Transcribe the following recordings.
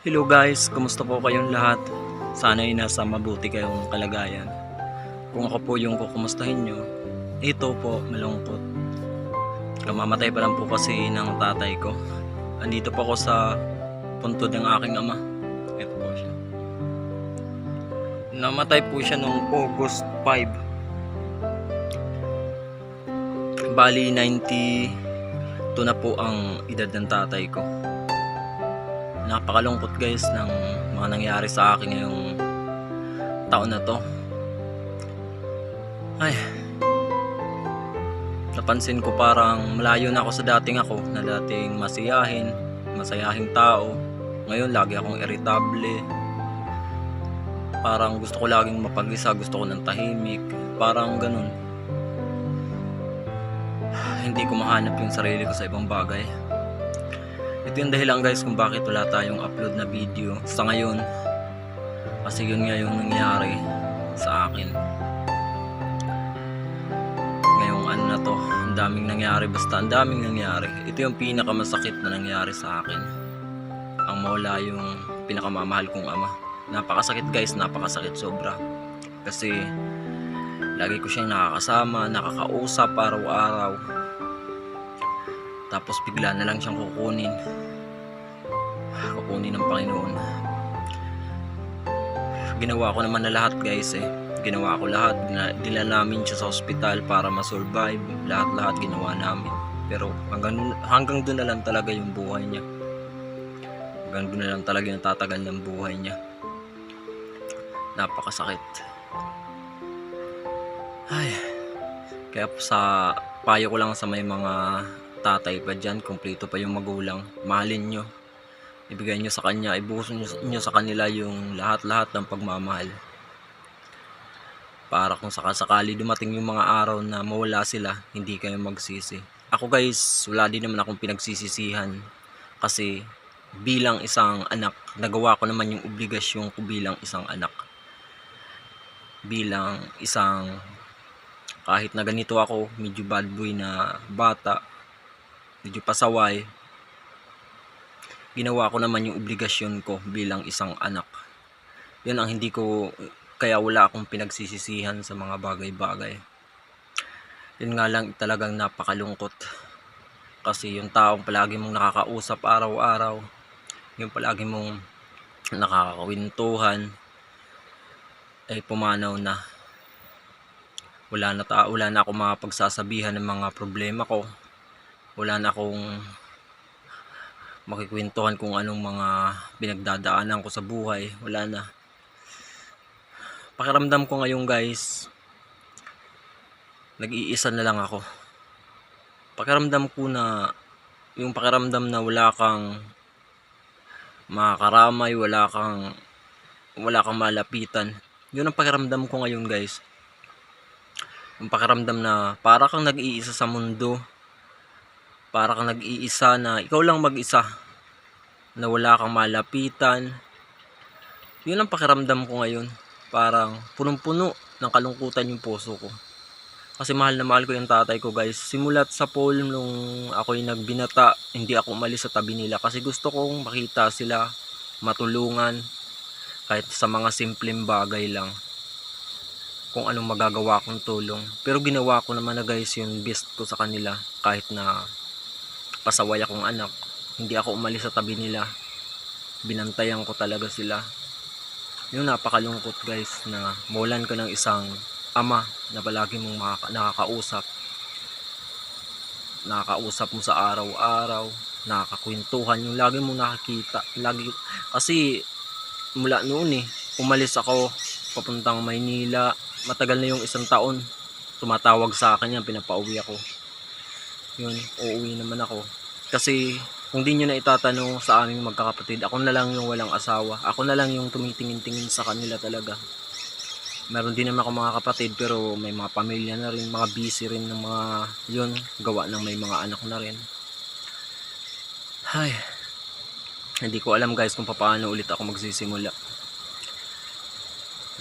Hello guys, kumusta po kayong lahat? Sana ay nasa mabuti kayong kalagayan. Kung ako po yung kukumustahin nyo, ito po, malungkot. Kamamatay pa lang po kasi ng tatay ko. Andito po ako sa puntod ng aking ama. Ito po siya. Namatay po siya noong August 5. Bali, 92 na po ang edad ng tatay ko napakalungkot guys ng mga nangyari sa akin ngayong taon na to. Ay. Napansin ko parang malayo na ako sa dating ako na dating masiyahin masayahing tao. Ngayon lagi akong irritable. Parang gusto ko laging mapag-isa gusto ko ng tahimik parang ganun. Hindi ko mahanap yung sarili ko sa ibang bagay ito yung dahilan guys kung bakit wala tayong upload na video sa ngayon. Kasi yun nga yung nangyari sa akin. Ngayong ano na to, ang daming nangyari basta ang daming nangyari. Ito yung pinakamasakit na nangyari sa akin. Ang mawala yung pinakamamahal kong ama. Napakasakit guys, napakasakit sobra. Kasi lagi ko siyang nakakasama, nakakausap araw-araw tapos bigla na lang siyang kukunin. Kukunin ng Panginoon. Ginawa ko naman na lahat guys eh. Ginawa ko lahat. Namin siya sa ospital para ma-survive. Lahat lahat ginawa namin. Pero hanggang, hanggang doon na lang talaga yung buhay niya. Hanggang doon na lang talaga yung tatagal ng buhay niya. Napakasakit. Ay. Kaya sa payo ko lang sa may mga tatay pa dyan, kumpleto pa yung magulang, mahalin nyo. Ibigay nyo sa kanya, ibuhos nyo, nyo sa kanila yung lahat-lahat ng pagmamahal. Para kung sakasakali dumating yung mga araw na mawala sila, hindi kayo magsisi. Ako guys, wala din naman akong pinagsisisihan. Kasi bilang isang anak, nagawa ko naman yung obligasyon ko bilang isang anak. Bilang isang kahit na ganito ako, medyo bad boy na bata, medyo pasaway, ginawa ko naman yung obligasyon ko bilang isang anak. Yun ang hindi ko, kaya wala akong pinagsisisihan sa mga bagay-bagay. Yun nga lang talagang napakalungkot. Kasi yung taong palagi mong nakakausap araw-araw, yung palagi mong nakakawintuhan, ay pumanaw na. Wala na, ta wala na akong mga pagsasabihan ng mga problema ko wala na akong makikwentuhan kung anong mga pinagdadaanan ko sa buhay. Wala na. Pakiramdam ko ngayon guys nag-iisa na lang ako. Pakiramdam ko na yung pakiramdam na wala kang makakaramay wala kang wala kang malapitan. Yun ang pakiramdam ko ngayon guys. Yung pakiramdam na para kang nag-iisa sa mundo para kang nag-iisa na ikaw lang mag-isa na wala kang malapitan. Yun ang pakiramdam ko ngayon. Parang punong-puno ng kalungkutan yung puso ko. Kasi mahal na mahal ko yung tatay ko guys. Simulat sa poll nung ako'y nagbinata hindi ako umalis sa tabi nila kasi gusto kong makita sila matulungan kahit sa mga simpleng bagay lang kung anong magagawa kong tulong. Pero ginawa ko naman na guys yung best ko sa kanila kahit na pasaway akong anak. Hindi ako umalis sa tabi nila. Binantayan ko talaga sila. Yung napakalungkot guys na mulan ko ng isang ama na palagi mong nakakausap. Nakakausap mo sa araw-araw. Nakakakwentuhan yung lagi mong nakakita. Lagi kasi mula noon eh umalis ako papuntang Maynila. Matagal na yung isang taon. Tumatawag sa akin yan pinapauwi ako yun, uuwi naman ako. Kasi kung di nyo na itatanong sa aming magkakapatid, ako na lang yung walang asawa. Ako na lang yung tumitingin-tingin sa kanila talaga. Meron din naman ako mga kapatid pero may mga pamilya na rin, mga busy rin ng mga yun, gawa ng may mga anak na rin. Ay, hindi ko alam guys kung paano ulit ako magsisimula.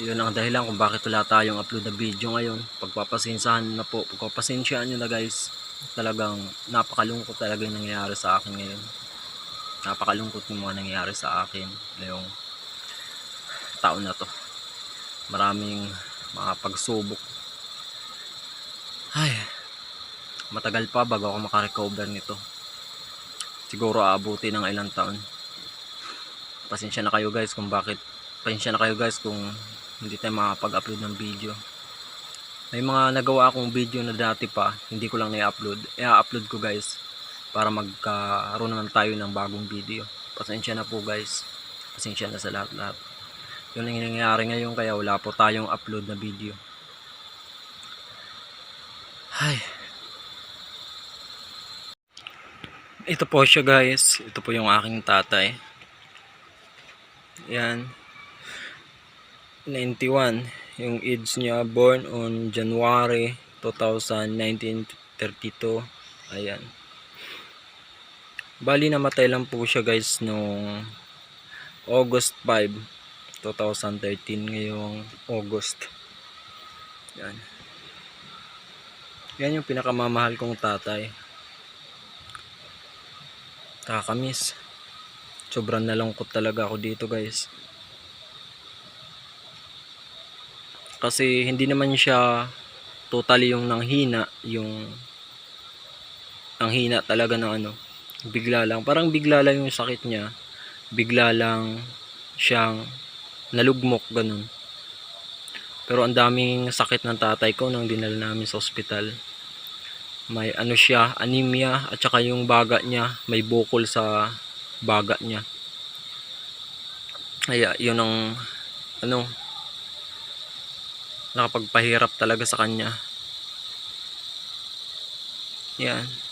Yun ang dahilan kung bakit wala tayong upload na video ngayon. Pagpapasensahan na po, pagpapasensyaan nyo na guys talagang napakalungkot talaga yung nangyayari sa akin ngayon. Napakalungkot yung mga nangyayari sa akin ngayong taon na to. Maraming mga pagsubok ay matagal pa bago ako makarecover nito. Siguro aabuti ng ilang taon. Pasensya na kayo guys kung bakit pasensya na kayo guys kung hindi tayo makapag-upload ng video may mga nagawa akong video na dati pa hindi ko lang na-upload. I-upload ko guys para magkaroon naman tayo ng bagong video. Pasensya na po guys. Pasensya na sa lahat lahat yun ang nangyayari ngayon kaya wala po tayong upload na video. Ay. Ito po siya guys. Ito po yung aking tatay. Yan. 91 yung age niya born on January 2000 1932 ayan. Bali namatay lang po siya guys nung August 5 2013 ngayong August. Yan yan yung pinakamamahal kong tatay. Kakamiss sobrang nalungkot talaga ako dito guys kasi hindi naman siya totally yung nanghina yung nanghina talaga ng ano bigla lang. Parang bigla lang yung sakit niya. Bigla lang siyang nalugmok ganun. Pero ang daming sakit ng tatay ko nang dinala namin sa ospital. May ano siya anemia at saka yung baga niya may bukol sa baga niya. Kaya yun ang ano nakapagpahirap talaga sa kanya. Yan